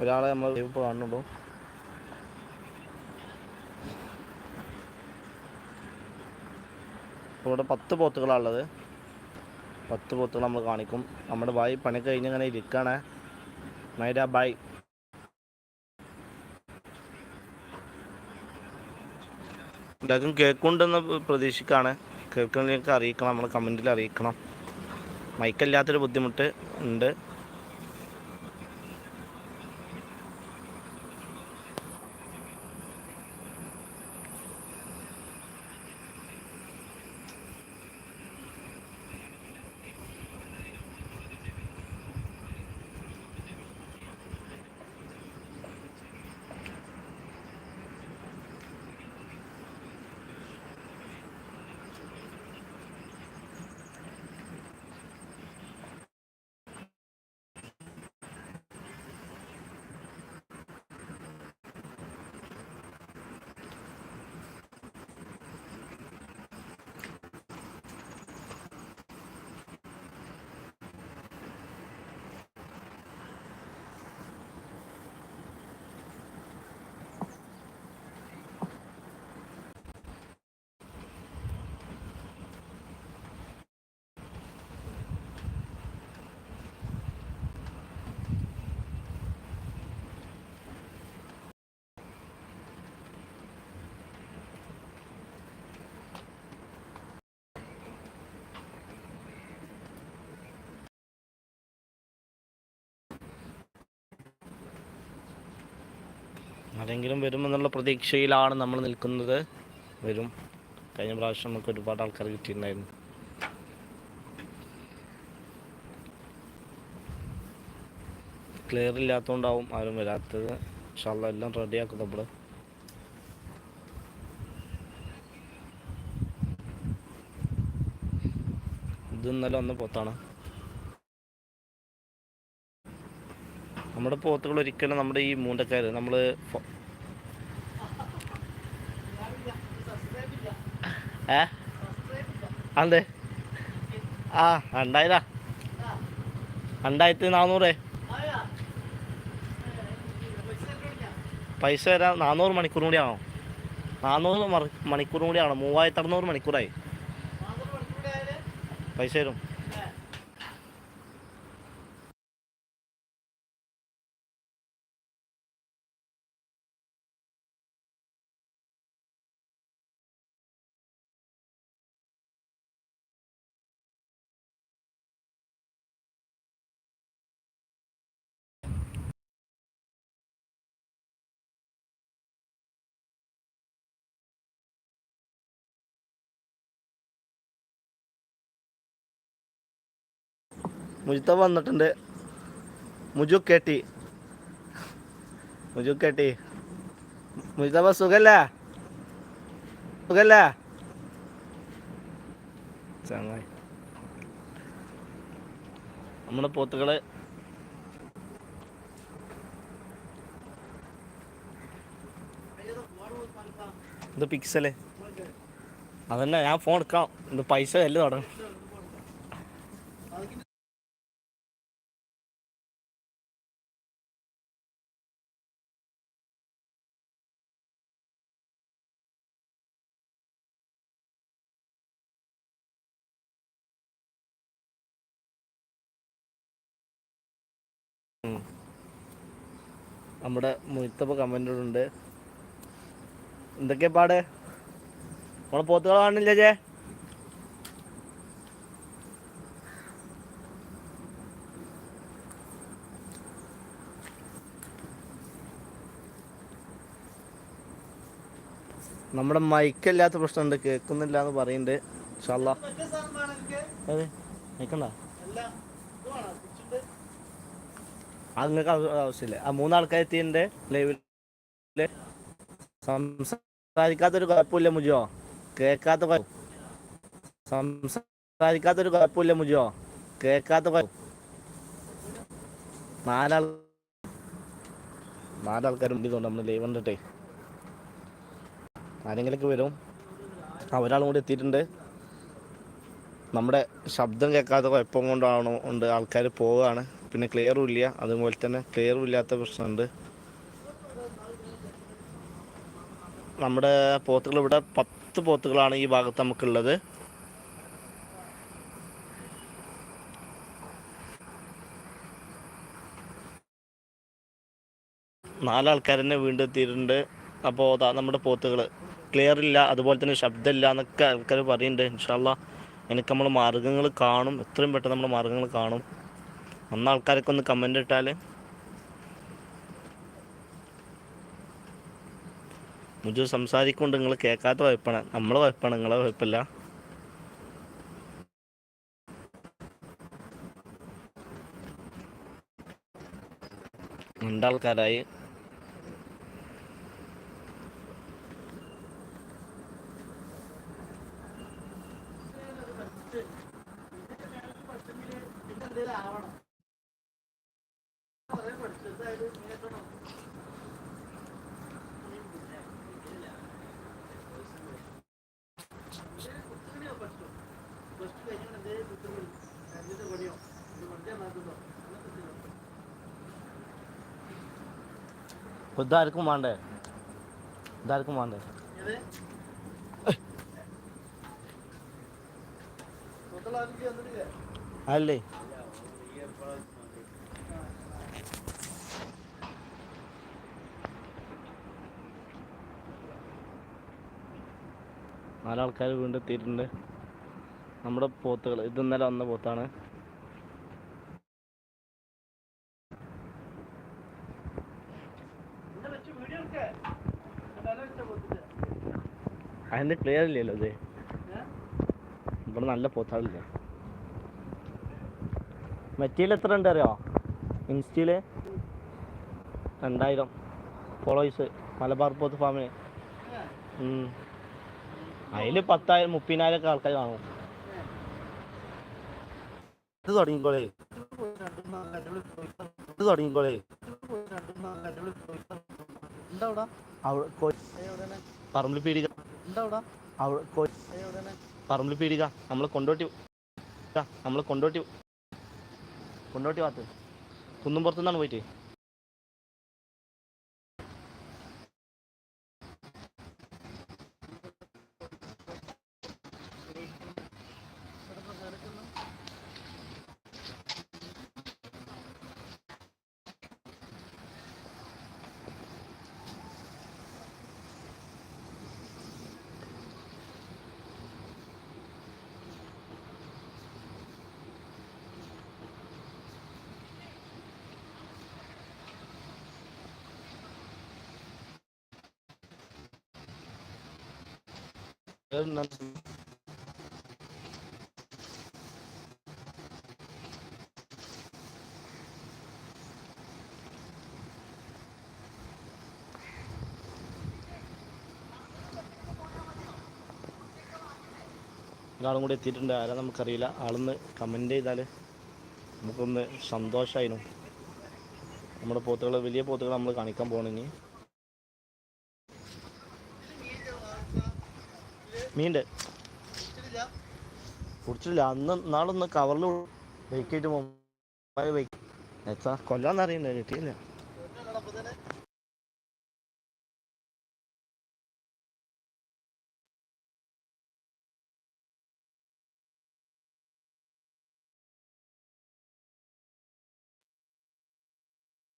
ഒരാളെ നമ്മൾ ഇപ്പോൾ കാണുന്നുള്ളൂ ഇവിടെ പത്ത് പോത്തുകളാണുള്ളത് പത്ത് പോത്തുകൾ നമ്മൾ കാണിക്കും. നമ്മുടെ ബായി പണി കഴിഞ്ഞ് ഇങ്ങനെ ഇരിക്കുകയാണ് മൈര ബായ് എല്ലാവർക്കും കേൾക്കുന്നുണ്ടെന്ന് പ്രതീക്ഷിക്കുകയാണ് കേൾക്കുന്നതിനൊക്കെ അറിയിക്കണം നമ്മൾ കമന്റിൽ അറിയിക്കണം. മൈക്കല്ലാത്തൊരു ബുദ്ധിമുട്ട് ഉണ്ട്. ആരെങ്കിലും വരുമെന്നുള്ള പ്രതീക്ഷയിലാണ് നമ്മൾ നിൽക്കുന്നത്. വരും. കഴിഞ്ഞ പ്രാവശ്യം നമുക്ക് ഒരുപാട് ആൾക്കാർ കിട്ടിയിട്ടുണ്ടായിരുന്നു. ക്ലിയർ ഇല്ലാത്തതുകൊണ്ടാവും ആരും വരാത്തത്. ഇൻഷാല്ല എല്ലാം റെഡിയാക്കും നമ്മൾ ഇത് ഇന്നലെ ഒന്ന് പോത്താണ്. നമ്മുടെ പോത്തുകൾ ഒരിക്കലും നമ്മുടെ ഈ മൂണ്ടക്കാര് നമ്മൾ ഏ? അതെ ആ രണ്ടായിരാ. രണ്ടായിരത്തി നാന്നൂറേ. പൈസ വരാൻ നാനൂറ് മണിക്കൂർ കൂടി ആണോ നാനൂറ് മറി- മണിക്കൂർ കൂടി ആണോ മൂവായിരത്തി അറുന്നൂറ് മണിക്കൂറായി. പൈസ വരും മുജിത്ത വന്നിട്ടുണ്ട്. മുജു കേട്ടി. മുജു കേട്ടി. മുജിത്തപ്പ സുഖല്ല? സുഖല്ല? ചങ്ങായി. നമ്മുടെ പോത്തുകൾ ഇത് പിക്സൽ അതന്നെ ഞാൻ ഫോൺ എടുക്കാം. ഇത് പൈസ എല്ലാം തുടങ്ങും നമ്മുടെ മുത്തപ്പ കമന്റുണ്ട് എന്തൊക്കെയാ പാട്? നമ്മളെ പോത്തുകൾ കാണില്ല ചേ നമ്മുടെ മൈക്കല്ലാത്ത പ്രശ്നമുണ്ട് കേൾക്കുന്നില്ല എന്ന് പറയുന്നുണ്ട്. അതെ മൈക്കണ്ട? നിങ്ങൾക്ക് ആവ- ആവശ്യമില്ല. ആ മൂന്നാൾക്കാർ എത്തിയിട്ടുണ്ട്. ലൈവിൽ. സംസാരിക്കാത്തൊരു കുഴപ്പമില്ല മുജോ. കേൾക്കാത്ത സംസാരിക്കാത്തൊരു കുഴപ്പമില്ല മുജോ. കേൾക്കാത്ത നാലാൾ നാലാൾക്കാർ മുന്നിൽ നമ്മൾ ലൈവ് കണ്ടിട്ടെ. ആരെങ്കിലൊക്കെ വരും. ഒരാളും കൂടി എത്തിയിട്ടുണ്ട്. നമ്മുടെ ശബ്ദം കേൾക്കാത്ത കുഴപ്പം കൊണ്ടാണോ ഉണ്ട് ആൾക്കാർ പോവുകയാണ്. പിന്നെ ക്ലിയറും ഇല്ല. അതുപോലെ തന്നെ ക്ലിയറും ഇല്ലാത്ത പ്രശ്നമുണ്ട്. നമ്മുടെ പോത്തുകൾ ഇവിടെ പത്ത് പോത്തുകളാണ് ഈ ഭാഗത്ത് നമുക്കുള്ളത്. നാലാൾക്കാർ തന്നെ വീണ്ടും എത്തിയിട്ടുണ്ട്. അപ്പോൾ നമ്മുടെ പോത്തുകൾ ക്ലിയർ ഇല്ല അതുപോലെ തന്നെ ശബ്ദമില്ല എന്നൊക്കെ ആൾക്കാർ പറയുന്നുണ്ട്. ഇൻഷാല്ല എനിക്ക് നമ്മൾ മാർഗങ്ങൾ കാണും. എത്രയും പെട്ടെന്ന് നമ്മൾ മാർഗങ്ങൾ കാണും. അന്ന് ആൾക്കാരൊക്കെ ഒന്ന് കമന്റ് ഇട്ടാൽ മുജു സംസാരിക്കൊണ്ട് നിങ്ങൾ കേൾക്കാത്ത വയപ്പാണ് നമ്മൾ വയപ്പാണ് നിങ്ങളെ കുഴപ്പമില്ല. രണ്ടാൾക്കാരായി. ഇപ്പൊ ഇതാർക്കും വേണ്ടേ? ഇതാർക്കും വേണ്ടേ? അല്ലേ? നാലാൾക്കാർ വീണ്ടും എത്തിയിട്ടുണ്ട് നമ്മുടെ പോത്തുകൾ ഇത് ഇന്നലെ വന്ന പോത്താണ്. അതിന്റെ ക്ലിയർ ഇല്ലല്ലോ ഇത്. ഇവിടെ നല്ല പോത്താളില്ല. മെറ്റീരിയൽ എത്ര ഉണ്ട് അറിയോ? ഇൻസ്റ്റയിൽ രണ്ടായിരം. ഫോളോവേഴ്സ് മലബാർ പോത്ത് ഫാമിന് അതിൽ പത്തായിരം മുപ്പതിനായിരം ഒക്കെ ആൾക്കാർ കാണും. ഇത് തുടങ്ങിക്കോളേ. ഇത് തുടങ്ങിക്കോളേ. പറമ്പിൽ പീടിക പറമ്പിൽ പീടിക. നമ്മൾ കൊണ്ടോട്ടി നമ്മൾ കൊണ്ടോട്ടി കൊണ്ടോട്ടി ഭാഗത്ത്. കുന്നുംപുറത്തുനിന്നാണ് പോയിട്ട്. ഒരാളും കൂടി എത്തിയിട്ടുണ്ട്. ആരാ നമുക്കറിയില്ല. ആളൊന്ന് കമന്റ് ചെയ്താൽ നമുക്കൊന്ന് സന്തോഷമായിരുന്നു നമ്മുടെ പോത്തുകൾ വലിയ പോത്തുകൾ നമ്മൾ കാണിക്കാൻ പോകണമെങ്കിൽ മീന്റെ കുടിച്ചില്ല അന്ന് നാളൊന്ന് കവറിൽ വെക്കിയിട്ട് കൊല്ലാന്നറിയണ്ടേ കിട്ടിയില്ല.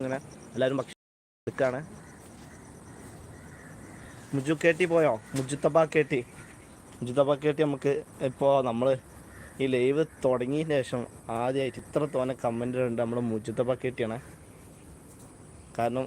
അങ്ങനെ എല്ലാവരും ഭക്ഷണം എടുക്കാണ്. മുജു കേട്ടി പോയോ? മുജുത്തബ കേട്ടി. കേട്ടി നമുക്ക് ഇപ്പോൾ നമ്മൾ ഈ ലൈവ് തുടങ്ങിയ ശേഷം ആദ്യമായിട്ട് ഇത്ര തോനെ കമന്റ് ഉണ്ട് നമ്മൾ മുജിത കേട്ടിയാണ് കാരണം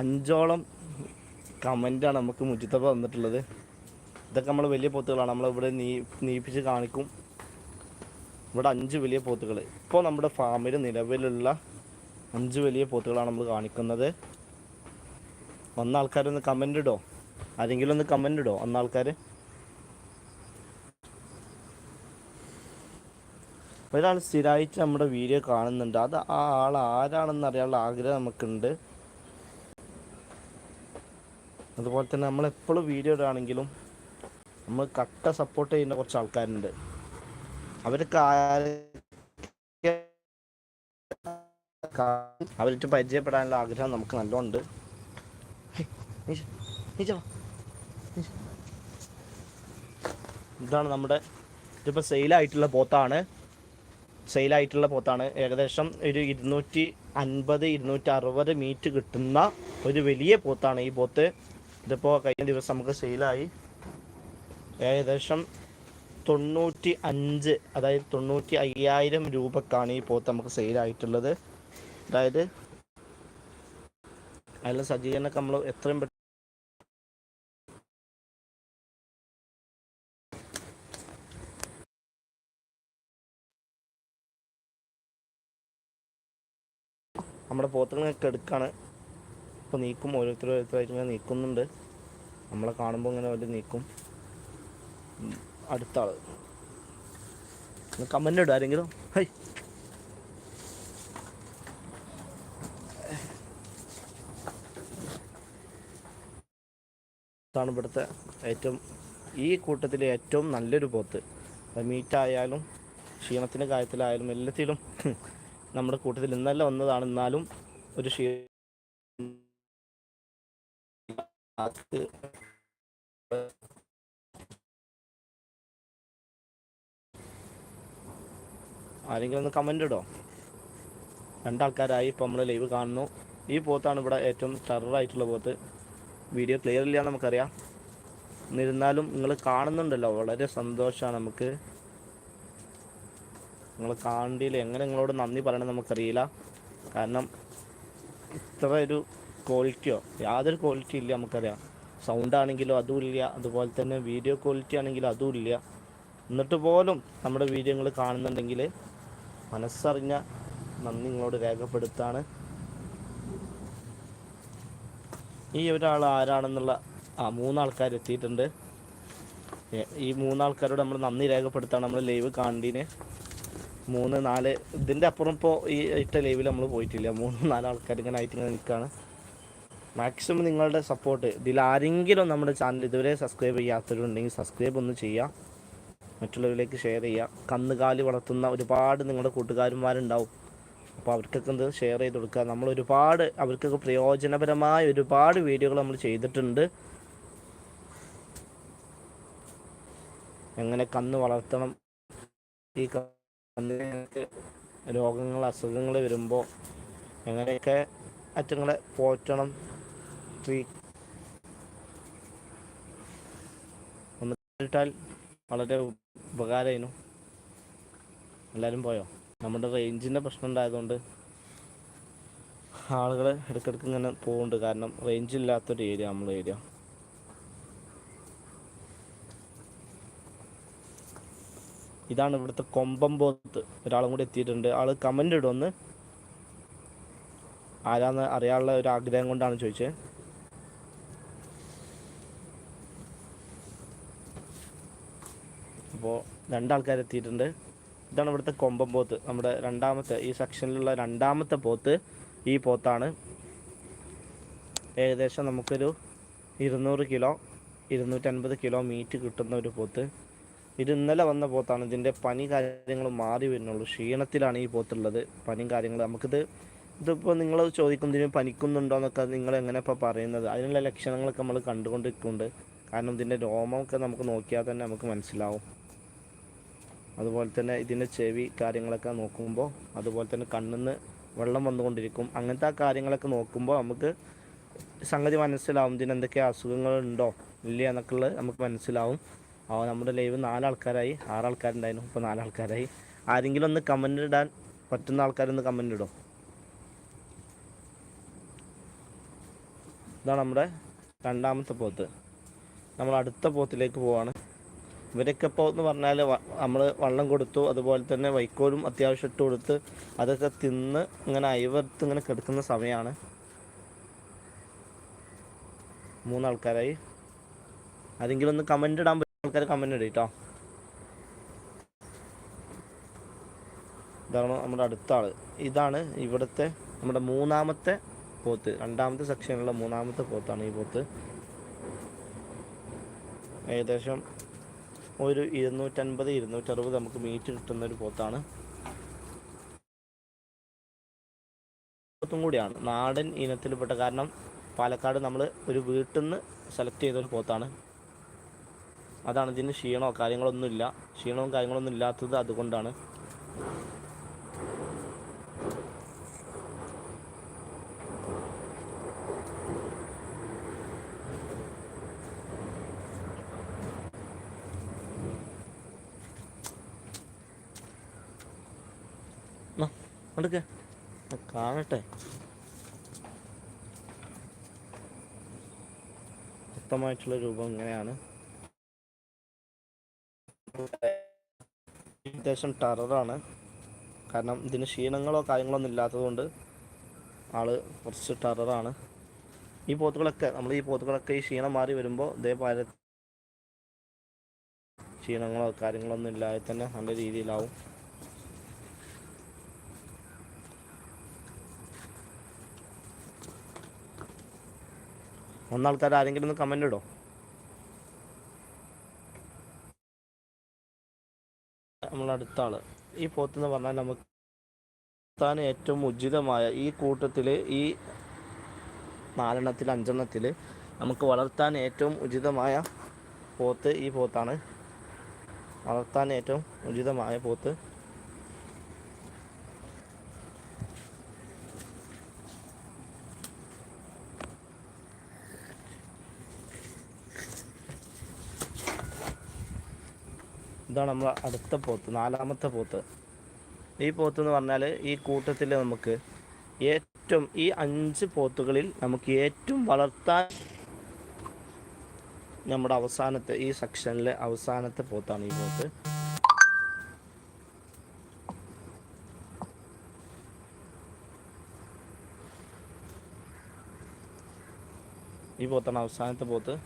അഞ്ചോളം കമന്റാണ് നമുക്ക് മുജിത്തപ്പ തന്നിട്ടുള്ളത് ഇതൊക്കെ നമ്മൾ വലിയ പോത്തുകളാണ്. നമ്മളിവിടെ നീ നീപ്പിച്ച് കാണിക്കും. ഇവിടെ അഞ്ച് വലിയ പോത്തുകൾ ഇപ്പോൾ നമ്മുടെ ഫാമിൽ നിലവിലുള്ള അഞ്ച് വലിയ പോത്തുകളാണ് നമ്മൾ കാണിക്കുന്നത്. വന്ന ആൾക്കാരൊന്ന് കമന്റ് ഇടോ? ആരെങ്കിലും ഒന്ന് കമന്റ് ഇടോ? വന്ന ആൾക്കാർ ഒരാൾ സ്ഥിരമായിട്ട് നമ്മുടെ വീഡിയോ കാണുന്നുണ്ട്. അത് ആ ആൾ ആരാണെന്ന് അറിയാനുള്ള ആഗ്രഹം നമുക്കുണ്ട്. അതുപോലെ തന്നെ നമ്മളെപ്പോഴും വീഡിയോ ഇടുകയാണെങ്കിലും നമ്മൾ കട്ട സപ്പോർട്ട് ചെയ്യുന്ന കുറച്ച് ആൾക്കാരുണ്ട്. അവരൊക്കെ ആരെ അവരിട്ട് പരിചയപ്പെടാനുള്ള ആഗ്രഹം നമുക്ക് നല്ലോണ്ട്. ഇതാണ് നമ്മുടെ ഇതിപ്പോൾ സെയിലായിട്ടുള്ള പോത്താണ് സെയിലായിട്ടുള്ള പോത്താണ്. ഏകദേശം ഒരു ഇരുന്നൂറ്റി അൻപത് ഇരുന്നൂറ്റി അറുപത് മീറ്റ് കിട്ടുന്ന ഒരു വലിയ പോത്താണ് ഈ പോത്ത്. ഇതിപ്പോൾ കഴിഞ്ഞ ദിവസം നമുക്ക് സെയിലായി. ഏകദേശം തൊണ്ണൂറ്റി അഞ്ച് അതായത് തൊണ്ണൂറ്റി അയ്യായിരം രൂപക്കാണ് ഈ പോത്ത് നമുക്ക് സെയിലായിട്ടുള്ളത്. അതായത് അതിലെ സജ്ജീകരണമൊക്കെ നമ്മൾ എത്രയും നമ്മുടെ പോത്തുകളൊക്കെ കെടുക്കാണ് ഇപ്പോൾ നീക്കും ഓരോരുത്തരും ഓരോരുത്തരായിട്ട് ഇങ്ങനെ നീക്കുന്നുണ്ട്. നമ്മളെ കാണുമ്പോൾ ഇങ്ങനെ വലിയ നീക്കും. അടുത്ത ആൾ. കമന്റ് ഇടും ആരെങ്കിലും. ഹൈ. ഇതാണ് ഇവിടുത്തെ ഏറ്റവും ഈ കൂട്ടത്തിലെ ഏറ്റവും നല്ലൊരു പോത്ത്. മീറ്റായാലും ക്ഷീണത്തിന്റെ കാര്യത്തിലായാലും എല്ലാത്തിലും നമ്മുടെ കൂട്ടത്തിൽ ഇന്നലെ വന്നതാണ്. എന്നാലും ഒരു ഷീ ആരെങ്കിലും ഒന്ന് കമന്റ് ഇടോ? രണ്ടാൾക്കാരായി ഇപ്പോൾ നമ്മൾ ലൈവ് കാണുന്നു. ഈ പോത്താണ് ഇവിടെ ഏറ്റവും ടെററായിട്ടുള്ള പോത്ത്. വീഡിയോ ക്ലിയർ ഇല്ല നമുക്കറിയാം. എന്നിരുന്നാലും നിങ്ങൾ കാണുന്നുണ്ടല്ലോ. വളരെ സന്തോഷമാണ് നമുക്ക്. നിങ്ങൾ കാണ്ടിയിൽ എങ്ങനെ നിങ്ങളോട് നന്ദി പറയണമെന്ന് നമുക്കറിയില്ല. കാരണം ഇത്ര ഒരു ക്വാളിറ്റിയോ യാതൊരു ക്വാളിറ്റി ഇല്ല നമുക്കറിയാം. സൗണ്ട് ആണെങ്കിലും അതും ഇല്ല അതുപോലെ തന്നെ വീഡിയോ ക്വാളിറ്റി ആണെങ്കിലും അതും ഇല്ല. എന്നിട്ട് പോലും നമ്മുടെ വീഡിയോ നിങ്ങൾ കാണുന്നുണ്ടെങ്കിൽ മനസ്സറിഞ്ഞ നന്ദി നിങ്ങളോട് രേഖപ്പെടുത്താണ്. ഈ ഒരാൾ ആരാണെന്നുള്ള ആ മൂന്നാൾക്കാർ എത്തിയിട്ടുണ്ട്. ഈ മൂന്നാൾക്കാരോട് നമ്മൾ നന്ദി രേഖപ്പെടുത്താണ് നമ്മൾ ലൈവ് കാണീന് മൂന്ന് നാല് ഇതിന്റെ അപ്പുറം ഇപ്പോൾ ഈ ഇട്ട ലൈവിൽ നമ്മൾ പോയിട്ടില്ല. മൂന്ന് നാല് ആൾക്കാർ ഇങ്ങനെ ആയിട്ട് ഇങ്ങനെ നിൽക്കുകയാണ് മാക്സിമം നിങ്ങളുടെ സപ്പോർട്ട് ഇതിൽ ആരെങ്കിലും നമ്മുടെ ചാനൽ ഇതുവരെ സബ്സ്ക്രൈബ് ചെയ്യാത്തവരുണ്ടെങ്കിൽ സബ്സ്ക്രൈബ് ഒന്ന് ചെയ്യുക മറ്റുള്ളവരിലേക്ക് ഷെയർ ചെയ്യുക കന്നുകാലി വളർത്തുന്ന ഒരുപാട് നിങ്ങളുടെ കൂട്ടുകാരന്മാരുണ്ടാവും. അപ്പോൾ അവർക്കൊക്കെ എന്ത് ഷെയർ ചെയ്ത് കൊടുക്കുക നമ്മൾ ഒരുപാട് അവർക്കൊക്കെ പ്രയോജനപരമായ ഒരുപാട് വീഡിയോകൾ നമ്മൾ ചെയ്തിട്ടുണ്ട്. എങ്ങനെ കന്ന് വളർത്തണം? ഈ കന്നിനൊക്കെ രോഗങ്ങൾ അസുഖങ്ങൾ വരുമ്പോൾ എങ്ങനെയൊക്കെ അറ്റങ്ങളെ പോറ്റണം. ട്രീ വളരെ ഉപകാരമായിരുന്നു. എല്ലാവരും പോയോ? നമ്മുടെ റേഞ്ചിന്റെ പ്രശ്നം ഉണ്ടായതുകൊണ്ട് ആളുകൾ ഇടയ്ക്കിടയ്ക്ക് ഇങ്ങനെ പോകുന്നുണ്ട് കാരണം റേഞ്ച് ഇല്ലാത്തൊരു ഏരിയ നമ്മളെ ഏരിയ. ഇതാണ് ഇവിടുത്തെ കൊമ്പം പോത്ത്. ഒരാളും കൂടി എത്തിയിട്ടുണ്ട്. ആൾ കമന്റ് ഇടുമെന്ന് ആരാന്ന് അറിയാനുള്ള ഒരു ആഗ്രഹം കൊണ്ടാണ് ചോദിച്ചത്. അപ്പോൾ രണ്ടാൾക്കാർ എത്തിയിട്ടുണ്ട്. ഇതാണ് ഇവിടുത്തെ കൊമ്പം പോത്ത്. നമ്മുടെ രണ്ടാമത്തെ ഈ സെക്ഷനിലുള്ള രണ്ടാമത്തെ പോത്ത് ഈ പോത്താണ്. ഏകദേശം നമുക്കൊരു ഇരുന്നൂറ് കിലോ ഇരുന്നൂറ്റൻപത് കിലോ മീറ്റ് കിട്ടുന്ന ഒരു പോത്ത്. ഇത് ഇന്നലെ വന്ന പോത്താണ്. ഇതിന്റെ പനി കാര്യങ്ങൾ മാറി വരുന്നുള്ളൂ. ക്ഷീണത്തിലാണ് ഈ പോത്തുള്ളത്. പനിയും കാര്യങ്ങൾ നമുക്കിത് ഇതിപ്പോൾ നിങ്ങൾ ചോദിക്കും ഇതിന് പനിക്കുന്നുണ്ടോ എന്നൊക്കെ നിങ്ങൾ എങ്ങനെ ഇപ്പോൾ പറയുന്നത്? അതിനുള്ള ലക്ഷണങ്ങളൊക്കെ നമ്മൾ കണ്ടുകൊണ്ടിരിക്കുന്നുണ്ട്. കാരണം ഇതിന്റെ രോമമൊക്കെ നമുക്ക് നോക്കിയാൽ തന്നെ നമുക്ക് മനസ്സിലാവും. അതുപോലെ തന്നെ ഇതിന്റെ ചെവി കാര്യങ്ങളൊക്കെ നോക്കുമ്പോൾ അതുപോലെ തന്നെ കണ്ണിന്ന് വെള്ളം വന്നുകൊണ്ടിരിക്കും. അങ്ങനത്തെ ആ കാര്യങ്ങളൊക്കെ നോക്കുമ്പോൾ നമുക്ക് സംഗതി മനസ്സിലാവും. ഇതിന് എന്തൊക്കെ അസുഖങ്ങളുണ്ടോ ഇല്ല എന്നൊക്കെ ഉള്ളത് നമുക്ക് മനസ്സിലാവും. നമ്മുടെ ലൈവ് നാലാൾക്കാരായി ആറാൾക്കാരുണ്ടായിരുന്നു ഇപ്പോൾ നാലാൾക്കാരായി. ആരെങ്കിലും ഒന്ന് കമന്റ് ഇടാൻ പറ്റുന്ന ആൾക്കാരൊന്ന് കമന്റ് ഇടും. ഇതാണ് നമ്മുടെ രണ്ടാമത്തെ പോത്ത്. നമ്മൾ അടുത്ത പോത്തിലേക്ക് പോവാണ്. ഇവരൊക്കെ ഇപ്പോൾ എന്ന് പറഞ്ഞാൽ നമ്മൾ വള്ളം കൊടുത്തു അതുപോലെ തന്നെ വൈക്കോലും അത്യാവശ്യം ഇട്ട് കൊടുത്ത് അതൊക്കെ തിന്ന് ഇങ്ങനെ അയവർത്ത് ഇങ്ങനെ കിടക്കുന്ന സമയമാണ് മൂന്നാൾക്കാരായി. ആരെങ്കിലും ഒന്ന് കമന്റ് ഇടാൻ ആൾക്കാർ കമന്റ് ഇടും കേട്ടോ ഇതാണ് നമ്മുടെ അടുത്ത ആൾ ഇതാണ് ഇവിടുത്തെ നമ്മുടെ മൂന്നാമത്തെ പോത്ത്. രണ്ടാമത്തെ സെക്ഷനിലുള്ള മൂന്നാമത്തെ പോത്താണ് ഈ പോത്ത്. ഏകദേശം ഒരു ഇരുന്നൂറ്റൻപത് ഇരുന്നൂറ്ററുപത് നമുക്ക് മീറ്റ് കിട്ടുന്ന ഒരു പോത്താണ്. പോത്തും കൂടിയാണ്. നാടൻ ഇനത്തിൽപ്പെട്ട കാരണം പാലക്കാട് നമ്മൾ ഒരു വീട്ടിൽ നിന്ന് സെലക്ട് ചെയ്തൊരു പോത്താണ്. അതാണ് ഇതിന് ക്ഷീണമോ കാര്യങ്ങളൊന്നും ഇല്ല. ക്ഷീണവും കാര്യങ്ങളൊന്നും ഇല്ലാത്തത് അതുകൊണ്ടാണ്. കാണട്ടെ. വ്യക്തമായിട്ടുള്ള രൂപം ഇങ്ങനെയാണ്. അത്യാവശ്യം ടെററാണ് കാരണം ഇതിന് ക്ഷീണങ്ങളോ കാര്യങ്ങളോ ഒന്നും ഇല്ലാത്തതുകൊണ്ട് ആൾ കുറച്ച് ടെററാണ് ഈ പോത്തുകളൊക്കെ നമ്മൾ ഈ പോത്തുകളൊക്കെ ഈ ക്ഷീണം മാറി വരുമ്പോൾ ഇതേ പാര ക്ഷീണങ്ങളോ കാര്യങ്ങളോ ഒന്നും ഇല്ലാതെ തന്നെ നല്ല രീതിയിലാവും. ഒന്നാൾക്കാർ ആരെങ്കിലും ഒന്ന് കമന്റ് ഇടോ. നമ്മൾ അടുത്താണ് ആൾ ഈ പോത്തെന്ന് പറഞ്ഞാൽ നമുക്ക് വളർത്താൻ ഏറ്റവും ഉചിതമായ ഈ കൂട്ടത്തിൽ ഈ നാലെണ്ണത്തിൽ അഞ്ചെണ്ണത്തിൽ നമുക്ക് വളർത്താൻ ഏറ്റവും ഉചിതമായ പോത്ത് ഈ പോത്താണ്. വളർത്താൻ ഏറ്റവും ഉചിതമായ പോത്ത് ഇതാണ് നമ്മൾ അടുത്ത പോത്ത് നാലാമത്തെ പോത്ത്. ഈ പോത്ത് എന്ന് പറഞ്ഞാൽ ഈ കൂട്ടത്തിൽ നമുക്ക് ഏറ്റവും ഈ അഞ്ച് പോത്തുകളിൽ നമുക്ക് ഏറ്റവും വളർത്താൻ നമ്മുടെ അവസാനത്തെ ഈ സെക്ഷനിലെ അവസാനത്തെ പോത്താണ് ഈ പോത്ത്. ഈ പോത്താണ് അവസാനത്തെ പോത്ത്.